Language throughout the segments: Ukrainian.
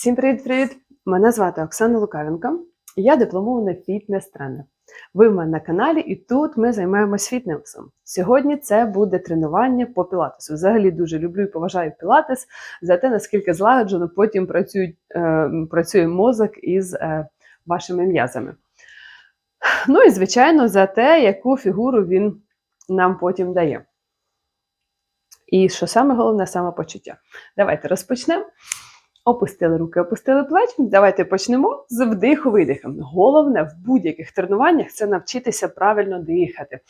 Всім привіт-привіт! Мене звати Оксана Лукавенко. Я дипломована фітнес-тренер. Ви в мене на каналі, і тут ми займаємось фітнесом. Сьогодні це буде тренування по пілатесу. Взагалі дуже люблю і поважаю пілатес за те, наскільки злагоджено потім працюють, е, працює мозок із е, вашими м'язами. Ну і, звичайно, за те, яку фігуру він нам потім дає. І що саме головне самопочуття. Давайте розпочнемо. Опустили руки, опустили плечі. Давайте почнемо з вдиху видихом. Головне в будь-яких тренуваннях це навчитися правильно дихати.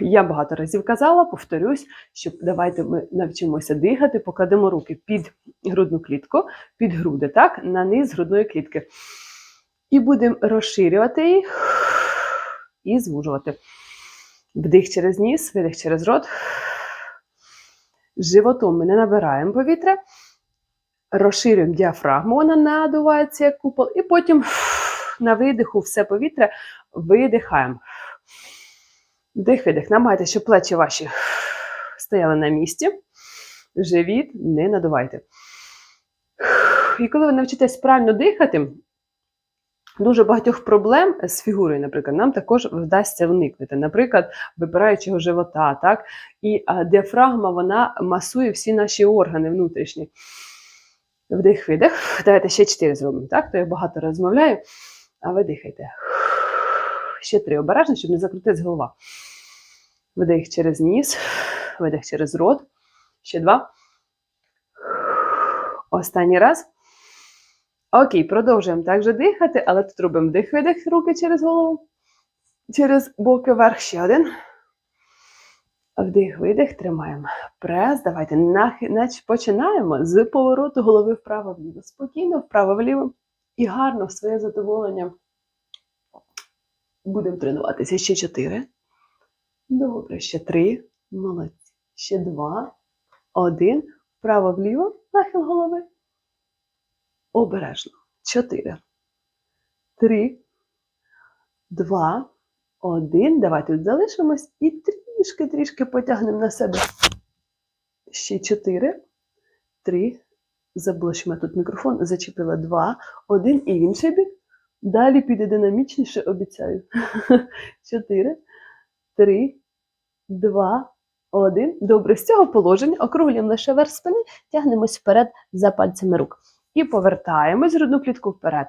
Я багато разів казала, повторюсь, що давайте ми навчимося дихати, покладемо руки під грудну клітку, під груди, так, на низ грудної клітки. І будемо розширювати її і звужувати. Вдих через ніс, видих через рот. Животом ми не набираємо повітря. Розширюємо діафрагму, вона надувається як купол, і потім на видиху все повітря видихаємо. Вдих, видих. Намагайтеся, щоб плечі ваші стояли на місці. Живіт не надувайте. І коли ви навчитесь правильно дихати, дуже багатьох проблем з фігурою, наприклад, нам також вдасться уникнути. Наприклад, випираючого живота, так? І діафрагма вона масує всі наші органи внутрішні. Вдих, видих. Давайте ще чотири зробимо, так? То я багато розмовляю, а ви дихайте. Ще три. Обережно, щоб не закрутитись голова. Вдих через ніс, видих через рот. Ще два. Останній раз. Окей, продовжуємо так же дихати, але тут робимо вдих-видих, руки через голову. Через боки вверх ще один. Вдих, видих, тримаємо. Прес. Давайте починаємо з повороту голови вправо-вліво. Спокійно, вправо-вліво. І гарно в своє задоволення. Будемо тренуватися. Ще чотири. Добре, ще три. Молодці. Ще два. Один. Вправо-вліво. Нахил голови. Обережно. Чотири. Три. Два. Один. Давайте тут залишимось. І трішки-трішки потягнемо на себе. Ще чотири. Три. Ми тут мікрофон. Зачепила два. Один і інший бік. Далі піде динамічніше, обіцяю. Чотири. Три. Два. Один. Добре, з цього положення округлюємо лише верх спини, тягнемось вперед за пальцями рук. І повертаємось грудну клітку вперед.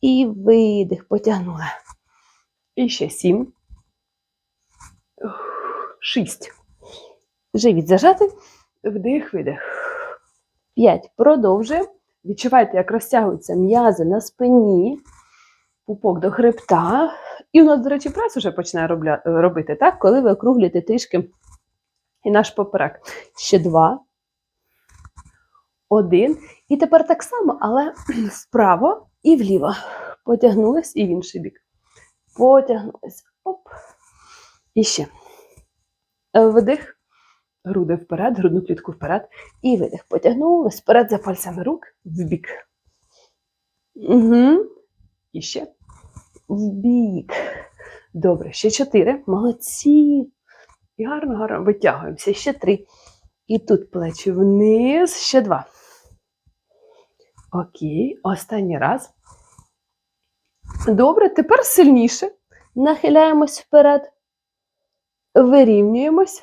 І видих, потягнули. І ще сім. Шість. Живіт зажати. Вдих, видих. П'ять. Продовжуємо. Відчувайте, як розтягуються м'язи на спині, пупок до хребта. І у нас, до речі, прес вже починає робити, так? коли ви округлюєте трішки і наш поперек. Ще два. Один. І тепер так само, але вправо і вліво. Потягнулись і в інший бік. Потягнулись. Оп. І ще. Вдих. Груди вперед, грудну клітку вперед. І видих. Потягнулись вперед за пальцями рук в бік. Угу. І ще. В бік. Добре, ще чотири. Молодці. І гарно, гарно витягуємося. Ще три. І тут плечі вниз. Ще два. Окей, останній раз. Добре, тепер сильніше. Нахиляємось вперед, вирівнюємось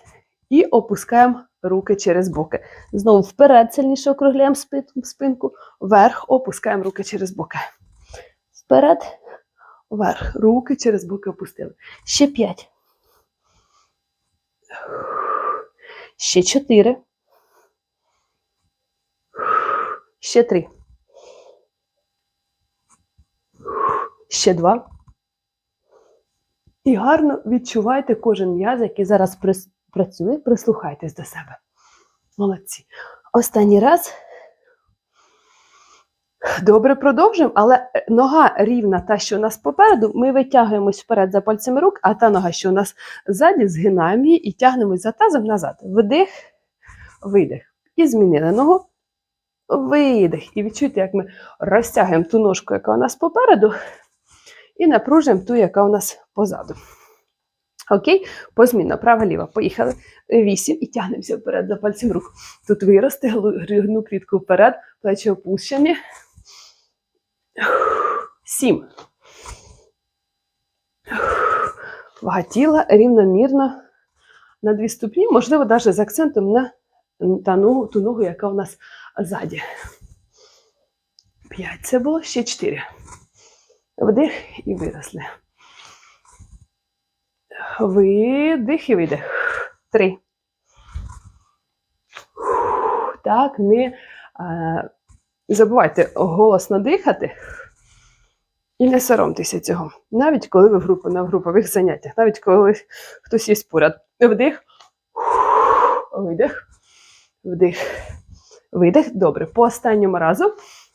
і опускаємо руки через боки. Знову вперед сильніше округляємо спинку, вверх, опускаємо руки через боки. Вперед, вверх. Руки через боки опустили. Ще п'ять. Ще чотири. Ще три. Ще два. І гарно відчувайте кожен м'яз, який зараз працює, прислухайтесь до себе. Молодці. Останній раз. Добре, продовжуємо, але нога рівна, та, що у нас попереду, ми витягуємось вперед за пальцями рук, а та нога, що у нас ззаді, згинаємо її і тягнемось за тазом назад. Вдих, видих. І змінили ногу. Видих. І відчуйте, як ми розтягуємо ту ножку, яка у нас попереду, і напружуємо ту, яка у нас позаду. Окей, позмінно, права ліва. Поїхали. Вісім і тягнемося вперед за пальцем рук. Тут вирости, грудну клітку вперед, плечі опущені. Сім. Вага тіла рівномірно на дві ступні, можливо, навіть з акцентом на та ногу, ту ногу, яка у нас ззаді. П'ять. Це було ще чотири. Вдих і виросли. Видих і видих. Три. Так, не забувайте голосно дихати і не соромтеся цього. Навіть коли ви в групу, на групових заняттях, навіть коли хтось є поряд. Вдих, видих, вдих, видих. Добре. По останньому разу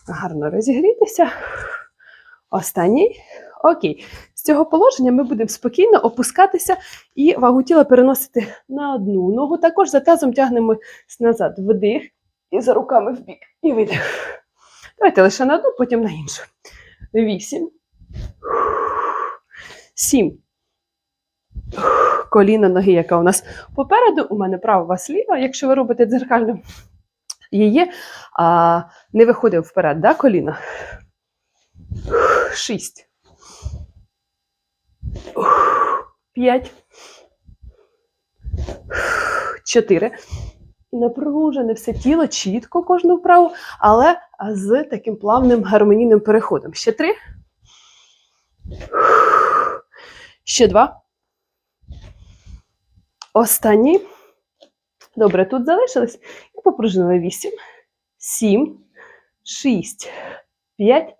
гарно розігрітися. Останній. Окей. З цього положення ми будемо спокійно опускатися і вагу тіла переносити на одну ногу. Також за тазом тягнемо назад. Вдих і за руками в бік. І видих. Давайте лише на одну, потім на іншу. Вісім. Сім. Коліна ноги, яка у нас попереду. У мене права, у вас ліва. Якщо ви робите дзеркально, її а, не виходить вперед, да, коліна. Шість. П'ять. Чотири. Напружене все тіло, чітко кожну вправу, але з таким плавним гармонійним переходом. Ще три. Ще два. Останній. Добре, тут залишились. І попружинили вісім. Сім. Шість. П'ять.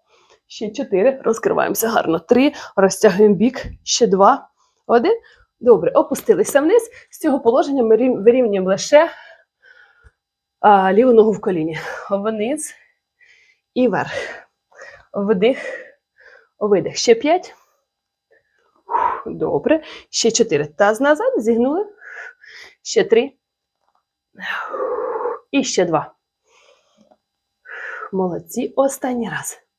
Ще чотири. Розкриваємося гарно. Три. Розтягуємо бік. Ще два. Один. Добре, опустилися вниз. З цього положення ми вирівнюємо лише а, ліву ногу в коліні. Вниз і вверх. Вдих, видих. Ще п'ять. Добре. Ще чотири. Таз назад. Зігнули. Ще три. І ще два. Молодці. Останній раз.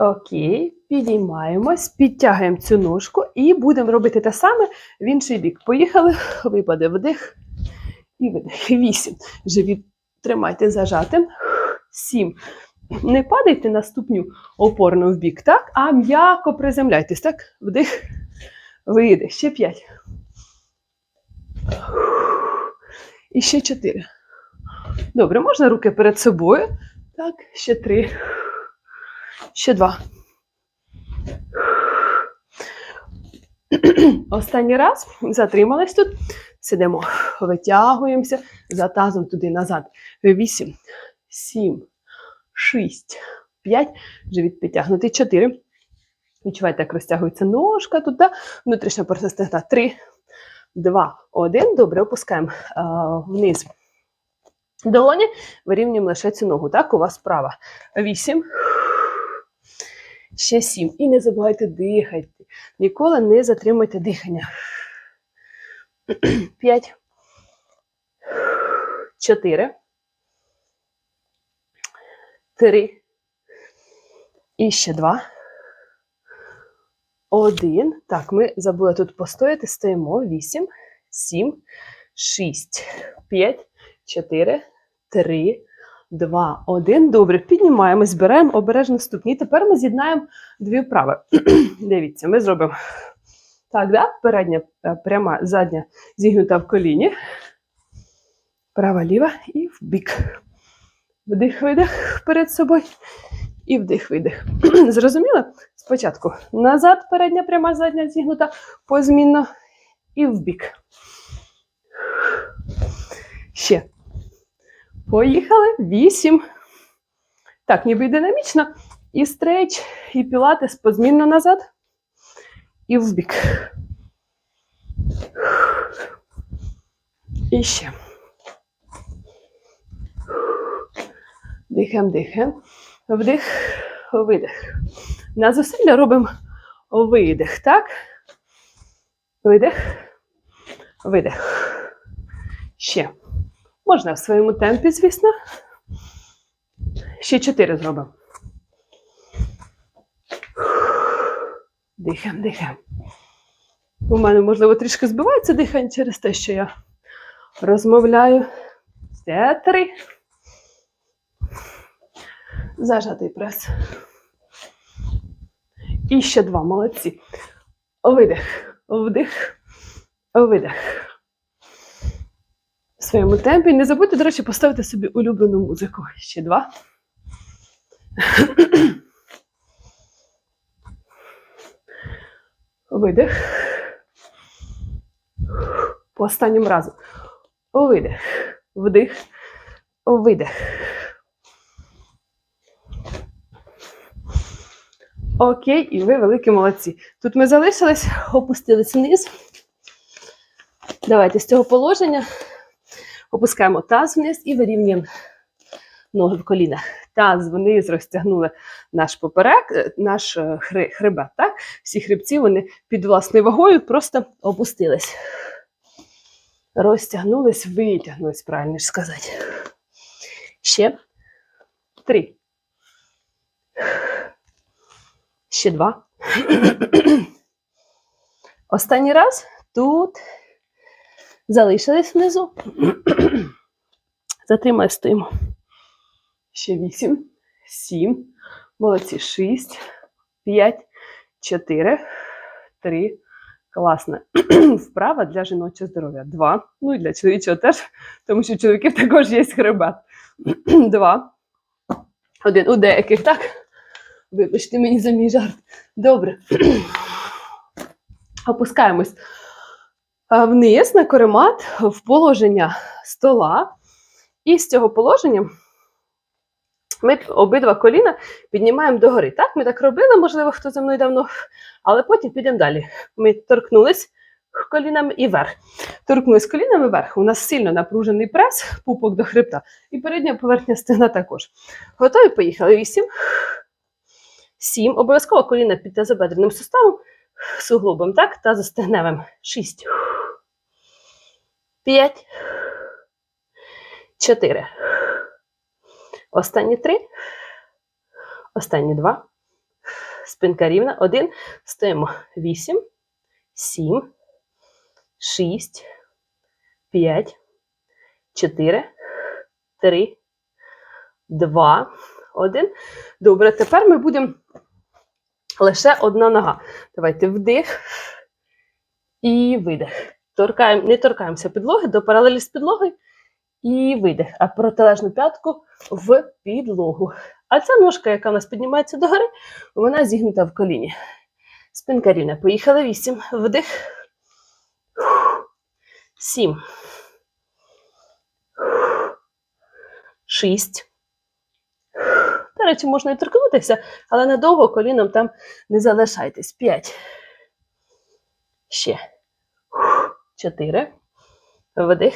Окей, підіймаємось, підтягуємо цю ножку і будемо робити те саме в інший бік. Поїхали, випаде вдих і видих. Вісім. Живіт тримайте зажатим. Сім. Не падайте на ступню опорно в бік, так? А м'яко приземляйтесь, так? Вдих, видих. Ще п'ять. І ще чотири. Добре, можна руки перед собою. Так, ще три. Ще два. Останній раз затримались тут. Сидимо, витягуємося за тазом туди назад. Вісім, сім, шість, п'ять. Живіт підтягнутий. Чотири. Відчувайте, як розтягується ножка тут. Да? Внутрішня порція стегна. Три, два, один. Добре, опускаємо а, вниз. Долоні вирівнюємо лише цю ногу. Так, у вас справа. Вісім. Ще сім. І не забувайте дихати. Ніколи не затримуйте дихання. П'ять. Чотири. Три. І ще два. Один. Так, ми забули тут постояти. Стоїмо. Вісім, сім, шість, п'ять, чотири, три, два, один. Добре, піднімаємо, збираємо обережно ступні. Тепер ми з'єднаємо дві вправи. Дивіться, ми зробимо так, да? передня е, пряма, задня зігнута в коліні. Права, ліва і в бік. Вдих, видих перед собою. І вдих, видих. Зрозуміло? Спочатку назад, передня пряма, задня зігнута, позмінно і в бік. Ще. Поїхали. Вісім. Так, ніби динамічно. І стрейч, і пілатес позмінно назад. І в бік. І ще. Дихаємо, дихаємо. Вдих, видих. На зусилля робимо видих, так? Видих, видих. Ще. Можна в своєму темпі, звісно. Ще чотири зробимо. Дихаємо, дихаємо. У мене, можливо, трішки збивається дихання через те, що я розмовляю. Це три. Зажатий прес. І ще два. Молодці. Видих, вдих, видих. В своєму темпі. Не забудьте, до речі, поставити собі улюблену музику. Ще два. Видих. По останньому разу. Видих. Вдих. Видих. Окей, і ви великі молодці. Тут ми залишились, опустились вниз. Давайте з цього положення опускаємо таз вниз і вирівнюємо ноги в колінах. Таз вниз розтягнули наш поперек, е, наш е, хри- хребет. Так? Всі хребці вони під власною вагою просто опустились. Розтягнулись, витягнулись, правильно ж сказати. Ще три. Ще два. Останній раз тут залишились внизу. Затримай, стоїмо. Ще вісім, сім. Молодці. Шість, п'ять, чотири, три. Класно. Вправа для жіночого здоров'я. Два. Ну і для чоловічого теж, тому що у чоловіків також є хребет. Два. Один. У деяких, так? Вибачте мені за мій жарт. Добре. Опускаємось вниз на коремат в положення стола. І з цього положення ми обидва коліна піднімаємо догори. Так, ми так робили, можливо, хто за мною давно, але потім підемо далі. Ми торкнулись колінами і вверх. Торкнулись колінами вверх. У нас сильно напружений прес, пупок до хребта, і передня поверхня стегна також. Готові? Поїхали. Вісім. Сім. Обов'язково коліна під тазобедреним суставом, суглобом, так, тазостегневим. Шість. П'ять. Чотири. Останні три. Останні два. Спинка рівна. Один. Стоїмо. Вісім. Сім. Шість. П'ять. Чотири. Три. Два. Один. Добре, тепер ми будемо лише одна нога. Давайте вдих і видих. Торкаємо, не торкаємося підлоги до паралелі з підлогою. І видих. А протилежну п'ятку в підлогу. А ця ножка, яка у нас піднімається догори, вона зігнута в коліні. Спинка рівна. Поїхали. Вісім. Вдих. Сім. Шість. До речі, можна і торкнутися, але надовго коліном там не залишайтесь. П'ять. Ще. Чотири. Вдих.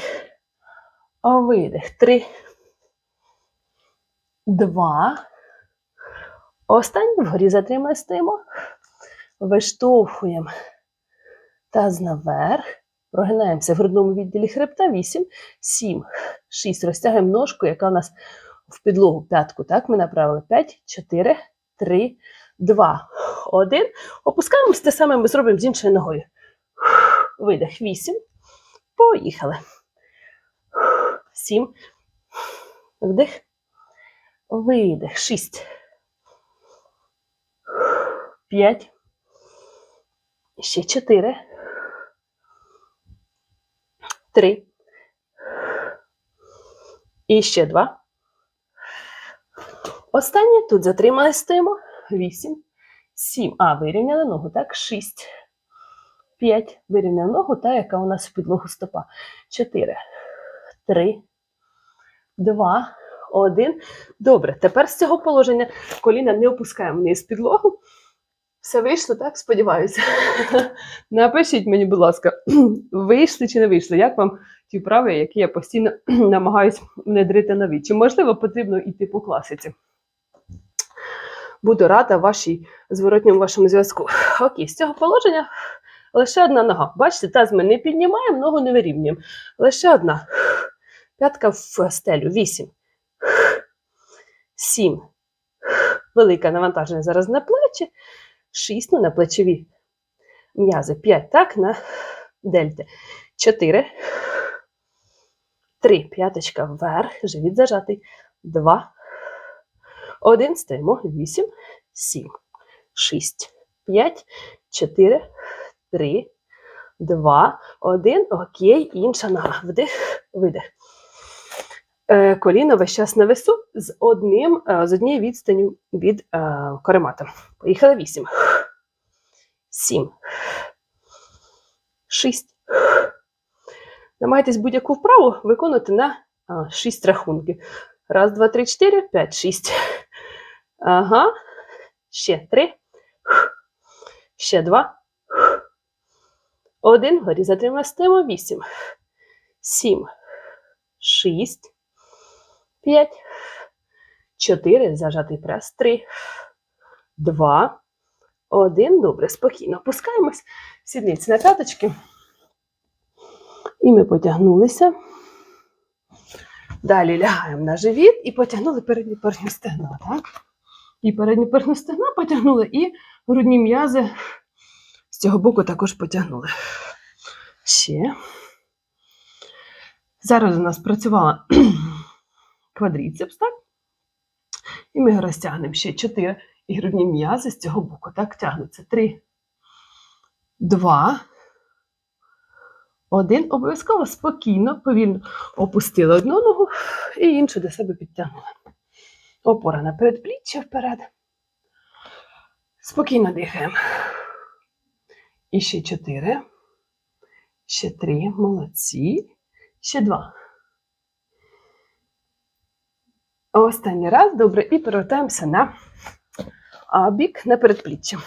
Видих. Три. Два. Останній вгорі затримай стоїмо. Виштовхуємо таз наверх. Прогинаємося в грудному відділі хребта. Вісім. Сім. Шість. Розтягуємо ножку, яка у нас в підлогу п'ятку. Так, ми направили 5, 4, 3, 2, 1. Опускаємось те саме ми зробимо з іншою ногою. Видих 8. Поїхали. 7. Вдих. Видих. 6. 5. Ще 4. 3. І ще 2. Останнє тут затримались стоїмо. 8, 7. А, вирівняли ногу, так? 6, 5. Вирівняли ногу, та, яка у нас в підлогу стопа. 4, 3, 2, 1. Добре. Тепер з цього положення коліна не опускаємо вниз підлогу. Все вийшло, так? Сподіваюся. Напишіть мені, будь ласка, вийшли чи не вийшли? Як вам ті вправи, які я постійно намагаюсь внедрити нові? Чи можливо потрібно йти по класиці? Буду рада вашій зворотньому вашому зв'язку. Окей, з цього положення лише одна нога. Бачите, таз ми не піднімаємо, ногу не вирівнюємо. Лише одна. П'ятка в стелю. Вісім. Сім. Велике навантаження зараз на плечі. Шість, ну на плечові м'язи. 5, так, на дельти. 4. 3. П'яточка вверх. Живіт зажатий. 2. 1. Стоїмо. 8. 7. 6. 5. 4. 3. 2. 1. Окей. Інша нога. Вдих, видих. Е, коліно весь час на весу з одним, е, з однією відстанню від е, коремата. Поїхали 8. 7. 6. Намагайтесь будь-яку вправу виконувати на 6 рахунків. Раз, два, три, чотири, п'ять, шість. Ага. Ще три. Ще два. Один. Вгорі затримаємо. Вісім. Сім. Шість. П'ять. Чотири. Зажатий прес. Три. Два. Один. Добре. Спокійно. Опускаємось. Сідниці на п'яточки. І ми потягнулися. Далі лягаємо на живіт і потягнули передні передні стегна, так? І передні передні стегна потягнули, і грудні м'язи цього боку також потягнули. Ще. Зараз у нас працювала квадріцепс, так? І ми його розтягнемо ще 4. І грудні м'язи з цього боку так тягнуться. 3, 2, один. Обов'язково спокійно, повільно опустили одну ногу і іншу до себе підтягнули. Опора на передпліччя вперед. Спокійно дихаємо. І ще чотири. Ще три. Молодці. Ще два. Останній раз. Добре. І повертаємося на бік на передпліччя.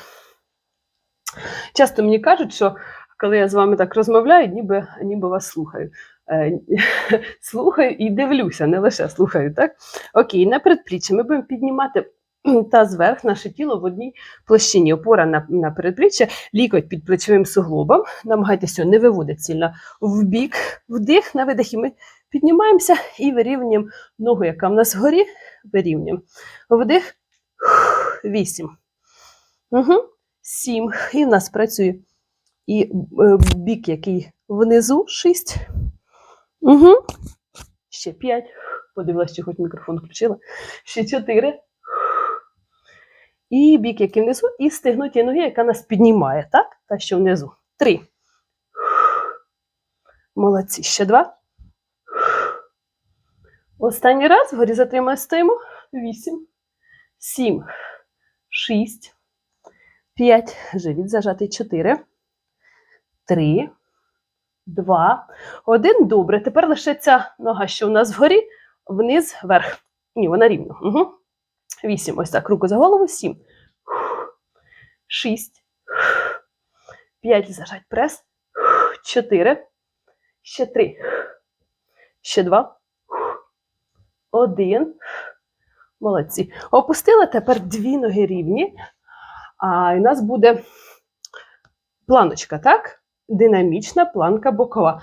Часто мені кажуть, що коли я з вами так розмовляю, ніби, ніби вас слухаю. Е, слухаю і дивлюся, не лише слухаю, так? Окей, на передпліччя ми будемо піднімати таз вверх, наше тіло в одній площині. Опора на, на передпліччя, лікоть під плечовим суглобом. Намагайтеся не виводити сильно в бік, вдих, на видих, і ми піднімаємося і вирівнюємо ногу, яка в нас вгорі, вирівнюємо. Вдих, вісім. Угу. Сім. І в нас працює і е, бік, який внизу 6. Угу. Ще 5. Подивилась, чи хоч мікрофон включила. Ще 4. І бік, який внизу, і стигнуті ноги, яка нас піднімає, так? Та що внизу. 3. Молодці. Ще 2. Останній раз вгорі затримаємо, стоїмо. 8. 7. 6. 5. Живіт зажатий 4. Три, два, один. Добре. Тепер лише ця нога, що у нас вгорі, вниз, вверх. Ні, вона рівно. Угу. Вісім. Ось так. Руку за голову. Сім. Шість. П'ять. Зажать прес. Чотири. Ще три. Ще два. Один. Молодці. Опустила тепер дві ноги рівні. А у нас буде планочка, так? динамічна планка бокова.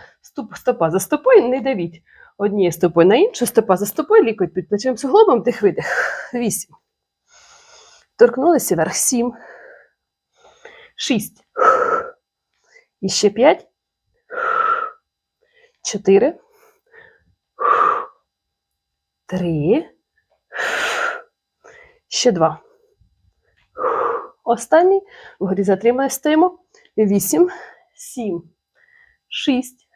Стопа за стопою, не давіть однією стопою на іншу, стопа за стопою, лікоть під плечем суглобом, дих видих. Вісім. Торкнулися вверх. Сім. Шість. І ще п'ять. Чотири. Три. Ще два. Останній. Вгорі затримали, стоїмо. Вісім. 7, 6,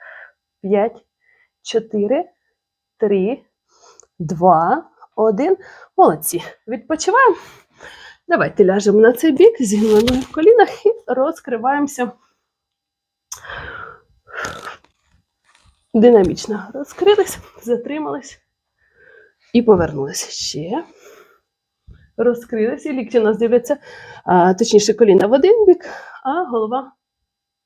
5, 4, 3, 2, 1. Молодці. Відпочиваємо. Давайте ляжемо на цей бік, зігнемо в колінах і розкриваємося. Динамічно розкрились, затримались і повернулися ще. Розкрились, і лікті у нас дивляться, а, точніше, коліна в один бік, а голова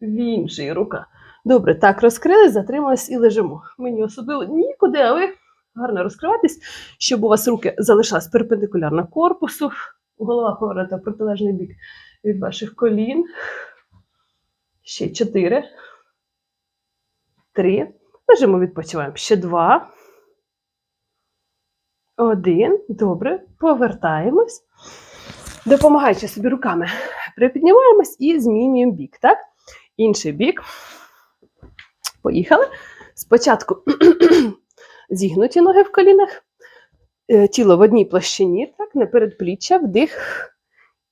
в інший рука. Добре, так, розкрились, затримались і лежимо. Мені особливо нікуди, а ви гарно розкриватись, щоб у вас руки залишались перпендикулярно корпусу, голова повернута в протилежний бік від ваших колін. Ще чотири. Три. Лежимо, відпочиваємо. Ще два. Один. Добре. Повертаємось. Допомагаючи собі руками, припіднімаємось і змінюємо бік, так? інший бік. Поїхали. Спочатку зігнуті ноги в колінах, е, тіло в одній площині, так, не передпліччя, вдих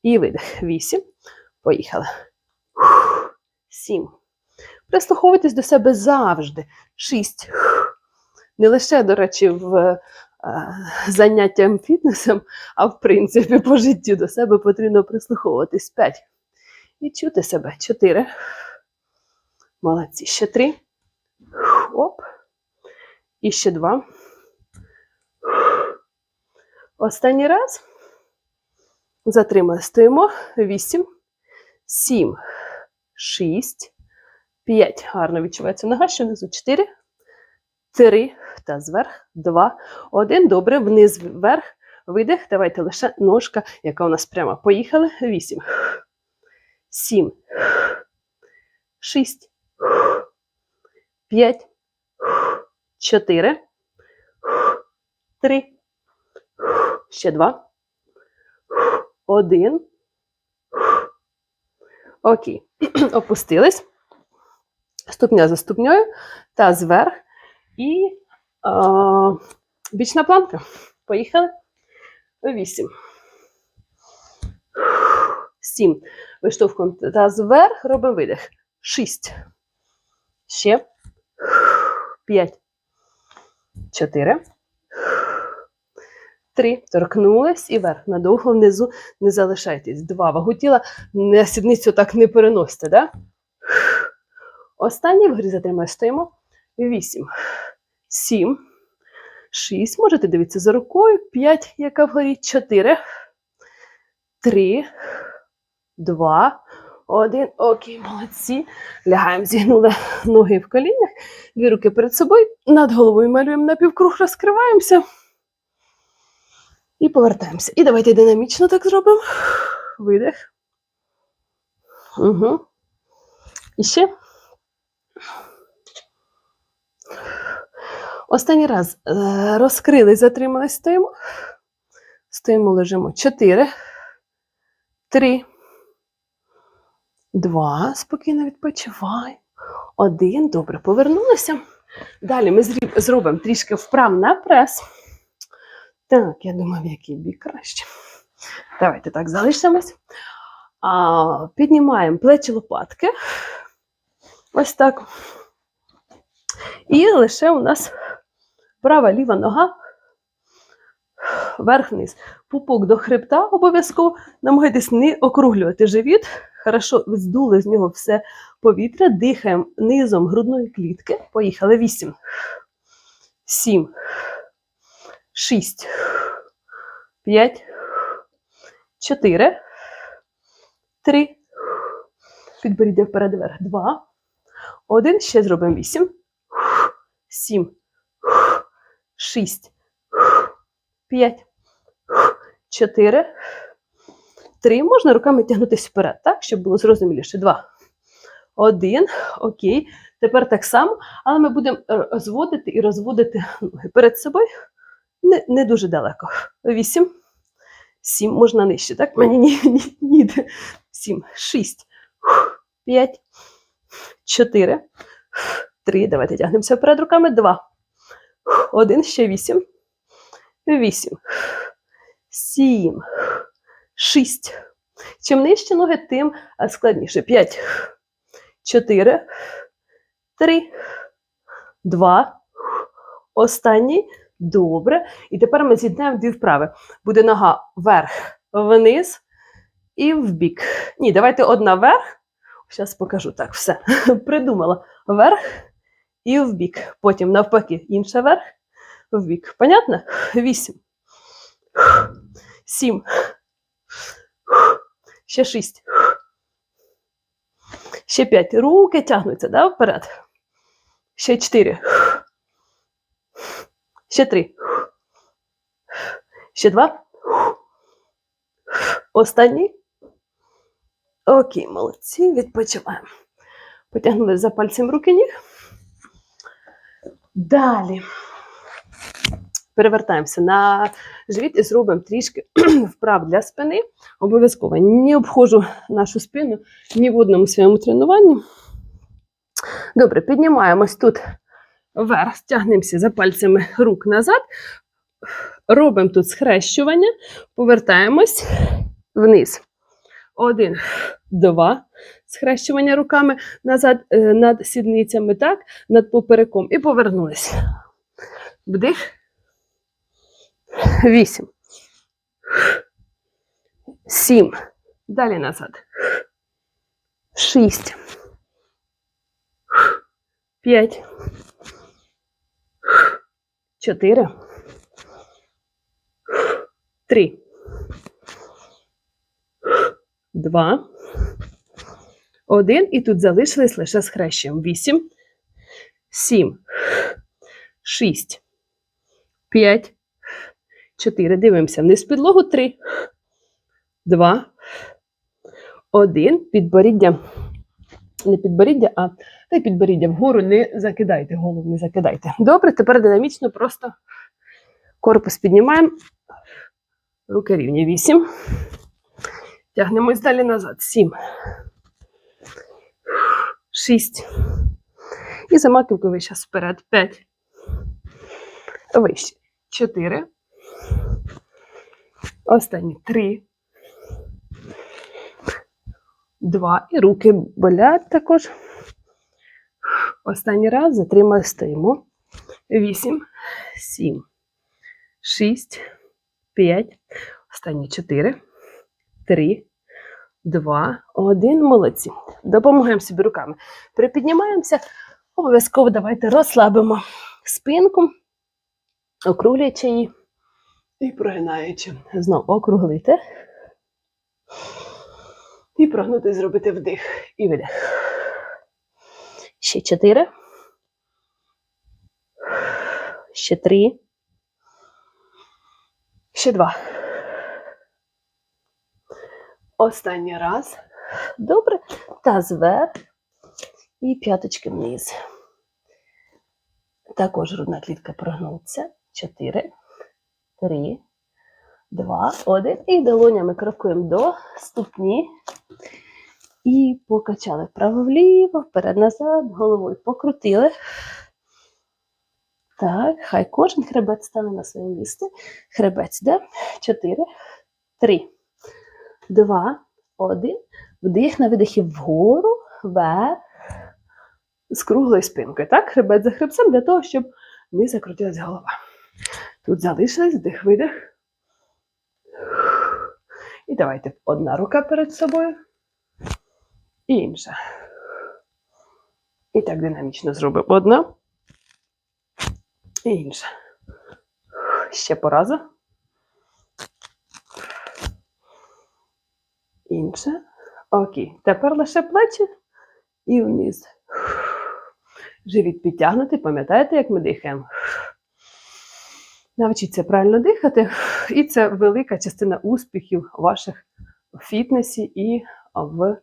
і видих. Вісім. Поїхали. Сім. Прислуховуйтесь до себе завжди. Шість. Не лише, до речі, в е, заняттям фітнесом, а в принципі по життю до себе потрібно прислуховуватись. П'ять. І чути себе. Чотири. Молодці. Ще три. І ще два. Останній раз. Затримали. Стоїмо. Вісім. Сім. Шість. П'ять. Гарно відчувається нога. Ще внизу. Чотири. Три. Та зверх. Два. Один. Добре. Вниз вверх. Видих. Давайте лише ножка, яка у нас прямо. Поїхали. Вісім. Сім. Шість. П'ять. Чотири. Три. Ще два. Один. Окей. Опустились. Ступня за ступнею. Та зверх. І е, бічна планка. Поїхали. Вісім. Сім. Виштовхуємо таз вверх, робимо видих. Шість. Ще. П'ять. Чотири. Три. Торкнулись і вверх. Надовго внизу не залишайтесь. Два. Вагу тіла на сідницю так не переносите, да? Останній вгорі затримає. Стоїмо. Вісім. Сім. Шість. Можете дивитися за рукою. П'ять, яка вгорі. Чотири. Три. Два. Один. Окей, молодці. Лягаємо, зігнули ноги в колінях. Дві руки перед собою. Над головою малюємо напівкруг, розкриваємося. І повертаємося. І давайте динамічно так зробимо. Видих. Угу. І ще. Останній раз е, розкрили, затримались, стоїмо. Стоїмо, лежимо. Чотири. Три. Два. Спокійно відпочиваємо. Один. Добре, повернулися. Далі ми зробимо трішки вправ на прес. Так, я думаю, в який бік краще. Давайте так залишимось. А, піднімаємо плечі лопатки. Ось так. І лише у нас права ліва нога. Верх-вниз. Пупок до хребта обов'язково. Намагайтесь не округлювати живіт. Хорошо здули з нього все повітря. Дихаємо низом грудної клітки. Поїхали. Вісім. Сім. Шість. П'ять. Чотири. Три. Підборіддя вперед вверх. Два. Один. Ще зробимо вісім. Сім. Шість. П'ять. Чотири. Три. Можна руками тягнутися вперед, так? Щоб було зрозуміліше. Два. Один. Окей. Тепер так само, але ми будемо зводити і розводити ноги перед собою. Не, не дуже далеко. Вісім. Сім. Можна нижче, так? Мені ні, ні, ні. Сім. Шість. П'ять. Чотири. Три. Давайте тягнемося вперед руками. Два. Один. Ще вісім. Вісім. Сім. Шість. Чим нижче ноги, тим е, складніше. П'ять. Чотири. Три. Два. Останній. Добре. І тепер ми з'єднаємо дві вправи. Буде нога вверх, вниз і вбік. Ні, давайте одна вверх. Зараз покажу так, все. Придумала. Вверх і вбік. Потім навпаки, інша вверх, вбік. Понятно? Вісім. Сім. Ще шість. Ще п'ять. Руки тягнуться, да, вперед. Ще чотири. Ще три. Ще два. Останній. Окей, молодці. Відпочиваємо. Потягнули за пальцем руки ніг. Далі. Перевертаємося на живіт і зробимо трішки вправ для спини. Обов'язково не обходжу нашу спину ні в одному своєму тренуванні. Добре, піднімаємось тут вверх, тягнемося за пальцями рук назад. Робимо тут схрещування, повертаємось вниз. Один, два. Схрещування руками назад е, над сідницями, так, над попереком. І повернулись. Вдих. Вісім. Сім. Далі назад. Шість. П'ять. Чотири. Три. Два. Один. І тут залишились лише схрещуємо. Вісім. Сім. Шість. П'ять. Чотири. Дивимося вниз підлогу. Три. Два. Один. Підборіддя. Не підборіддя, а та підборіддя вгору не закидайте, голову не закидайте. Добре, тепер динамічно просто корпус піднімаємо. Руки рівні. Вісім. Тягнемось далі назад. Сім. Шість. І за маківкою вище вперед. П'ять. Вище. Чотири. Останні три. Два. І руки болять також. Останній раз затримали, стоїмо. Вісім, сім, шість, п'ять. Останні чотири, три, два, один. Молодці. Допомагаємо собі руками. Припіднімаємося. Обов'язково давайте розслабимо спинку, округлюючи її і прогинаючи. Знову округлити. І прогнути, зробити вдих і видих. Ще чотири. Ще три. Ще два. Останній раз. Добре. Таз вверх. І п'яточки вниз. Також грудна клітка прогнуться. Чотири. Три. Два. Один. І долонями крокуємо до ступні. І покачали вправо-вліво, вперед-назад, головою покрутили. Так, хай кожен хребет стане на своє місце. Хребець йде. Чотири, три, два, один. Вдих на видихі вгору, вверх, з круглою спинкою. Так, хребет за хребцем для того, щоб не закрутилась голова. Тут залишилось вдих, видих. І давайте одна рука перед собою і інша. І так динамічно зробимо. Одна і інша. Ще по разу. Інша. Окей. Тепер лише плечі і вниз. Живіт підтягнутий. Пам'ятаєте, як ми дихаємо? Навчіться правильно дихати, і це велика частина успіхів ваших в фітнесі і в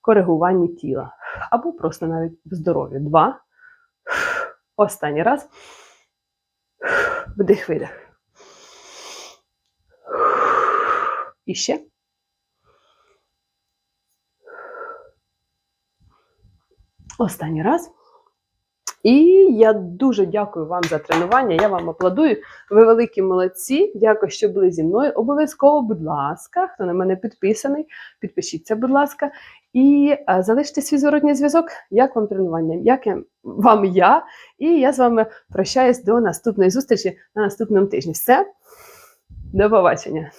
коригуванні тіла. Або просто навіть в здоров'ї. Два. Останній раз. Вдих, видих. І ще. Останній раз. І я дуже дякую вам за тренування. Я вам аплодую. Ви великі молодці. Дякую, що були зі мною. Обов'язково, будь ласка, хто на мене підписаний, підпишіться, будь ласка, і залиште свій зворотній зв'язок. Як вам тренування? Як я- вам я? І я з вами прощаюсь до наступної зустрічі на наступному тижні. Все, до побачення.